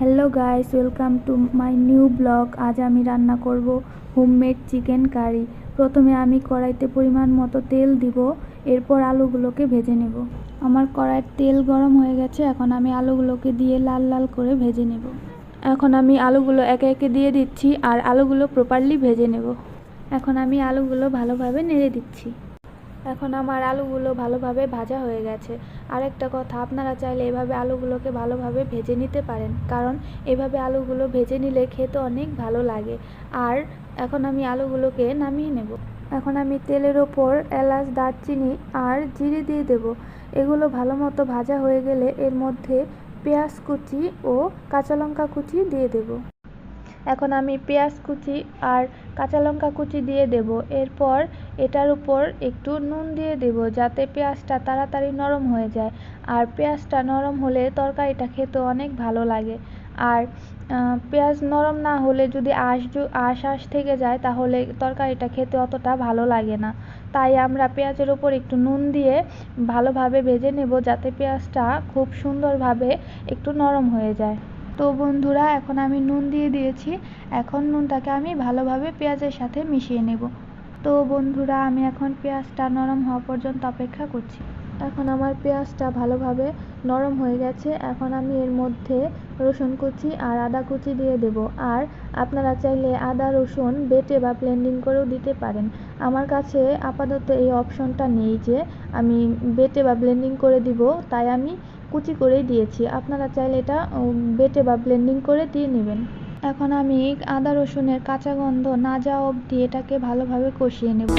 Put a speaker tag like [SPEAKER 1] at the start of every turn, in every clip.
[SPEAKER 1] Hello guys welcome to my new blog আজ আমি রান্না করব হোমমেড চিকেন কারি প্রথমে আমি কড়াইতে পরিমাণ মতো তেল দিব, এরপর আলুগুলোকে ভেজে নেব। আমার কড়াইয়ের তেল গরম হয়ে গেছে, এখন আমি আলুগুলোকে দিয়ে লাল লাল করে ভেজে নেব। এখন আমি আলুগুলো একে একে দিয়ে দিচ্ছি আর আলুগুলো প্রপারলি ভেজে নেব। এখন আমি আলুগুলো ভালোভাবে নেড়ে দিচ্ছি। এখন আমার আলুগুলো ভালোভাবে ভাজা হয়ে গেছে। আরেকটা কথা, আপনারা চাইলে এভাবে আলুগুলোকে ভালোভাবে ভেজে নিতে পারেন, কারণ এভাবে আলুগুলো ভেজে নিলে খেতে অনেক ভালো লাগে। আর এখন আমি আলুগুলোকে নামিয়ে নেব। এখন আমি তেলের ওপর এলাচ, দারচিনি আর জিরে দিয়ে দেব। এগুলো ভালো মতো ভাজা হয়ে গেলে এর মধ্যে পেঁয়াজ কুচি ও কাঁচা লঙ্কা কুচি দিয়ে দেব। এখন আমি পেঁয়াজ কুচি আর কাঁচা লঙ্কা কুচি দিয়ে দেব। এরপর এটার উপর একটু নুন দিয়ে দেব যাতে পেঁয়াজটা তাড়াতাড়ি নরম হয়ে যায়। আর পেঁয়াজটা নরম হলে তরকারিটা খেতে অনেক ভালো লাগে। আর পেঁয়াজ নরম না হলে যদি আঁশ আঁশ আঁশ থেকে যায় তাহলে তরকারিটা খেতে অতটা ভালো লাগে না। তাই আমরা পেঁয়াজের ওপর একটু নুন দিয়ে ভালোভাবে ভেজে নেব যাতে পেঁয়াজটা খুব সুন্দরভাবে একটু নরম হয়ে যায়। তো বন্ধুরা, এখন আমি নুন দিয়ে দিয়েছি। এখন নুনটাকে আমি ভালোভাবে পেঁয়াজের সাথে মিশিয়ে নেব। তো বন্ধুরা, আমি এখন পেঁয়াজটা নরম হওয়া পর্যন্ত অপেক্ষা করছি। এখন আমার পেঁয়াজটা ভালোভাবে নরম হয়ে গেছে। এখন আমি এর মধ্যে রসুন কুচি আর আদা কুচি দিয়ে দেব। আর আপনারা চাইলে আদা, রসুন বেটে বা ব্লেন্ডিং করেও দিতে পারেন। আমার কাছে আপাতত এই অপশনটা নেই যে আমি বেটে বা ব্লেন্ডিং করে দিব, তাই আমি কুচি করেই দিয়েছি। আপনারা চাইলে এটা বেটে বা ব্লেন্ডিং করে দিয়ে নেবেন। এখন আমি আদা রসুনের কাঁচা গন্ধ না যাওয়া অবধি এটাকে ভালোভাবে কষিয়ে নেব।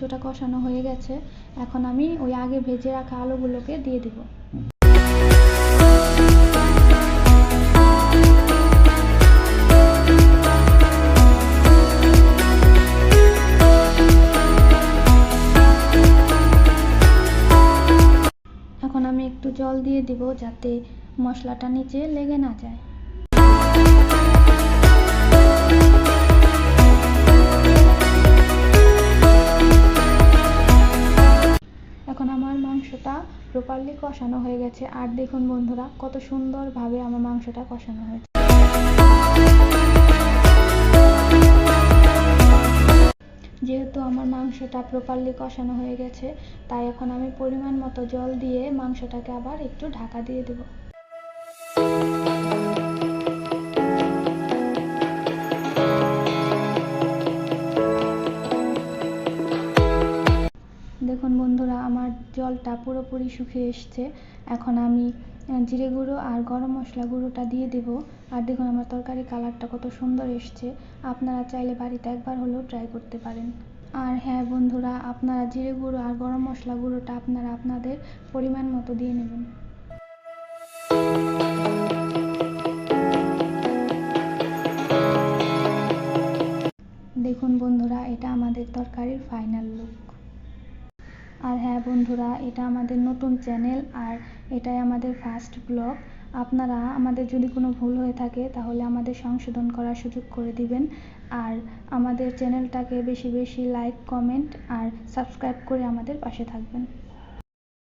[SPEAKER 1] কিছুটা কষানো হয়ে গেছে। এখন আমি ওই আগে ভেজে রাখা আলুগুলোকে দিয়ে দেব। এখন আমি একটু জল দিয়ে দিব যাতে মশলাটা নিচে লেগে না যায়। প্রপারলি কষানো হয়ে গেছে। আর দেখুন বন্ধুরা, কত সুন্দরভাবে আমার মাংসটা কষানো হয়েছে। যেহেতু আমার মাংসটা প্রপারলি কষানো হয়ে গেছে, তাই এখন আমি পরিমাণ মতো জল দিয়ে মাংসটাকে আবার একটু ঢাকা দিয়ে দেবো। জলটা পুরোপুরি শুকিয়ে এসছে। এখন আমি জিরে গুঁড়ো আর গরম মশলা গুঁড়োটা দিয়ে দেব। আর দেখুন আমার তরকারি কালারটা কত সুন্দর এসছে। আপনারা চাইলে বাড়িতে একবার হলেও ট্রাই করতে পারেন। আর হ্যাঁ বন্ধুরা, আপনারা জিরে গুঁড়ো আর গরম মশলা গুঁড়োটা আপনারা আপনাদের পরিমাণ মতো দিয়ে নেবেন। দেখুন বন্ধুরা, এটা আমাদের তরকারির ফাইনাল লুক আর হ্যাঁ বন্ধুরা, এটা আমাদের নতুন চ্যানেল আর এটাই আমাদের ফার্স্ট ব্লগ আপনারা আমাদের যদি কোনো ভুল হয়ে থাকে, তাহলে আমাদের সংশোধন করার সুযোগ করে দিবেন। আর আমাদের চ্যানেলটাকে বেশি বেশি লাইক কমেন্ট আর সাবস্ক্রাইব করে আমাদের পাশে থাকবেন।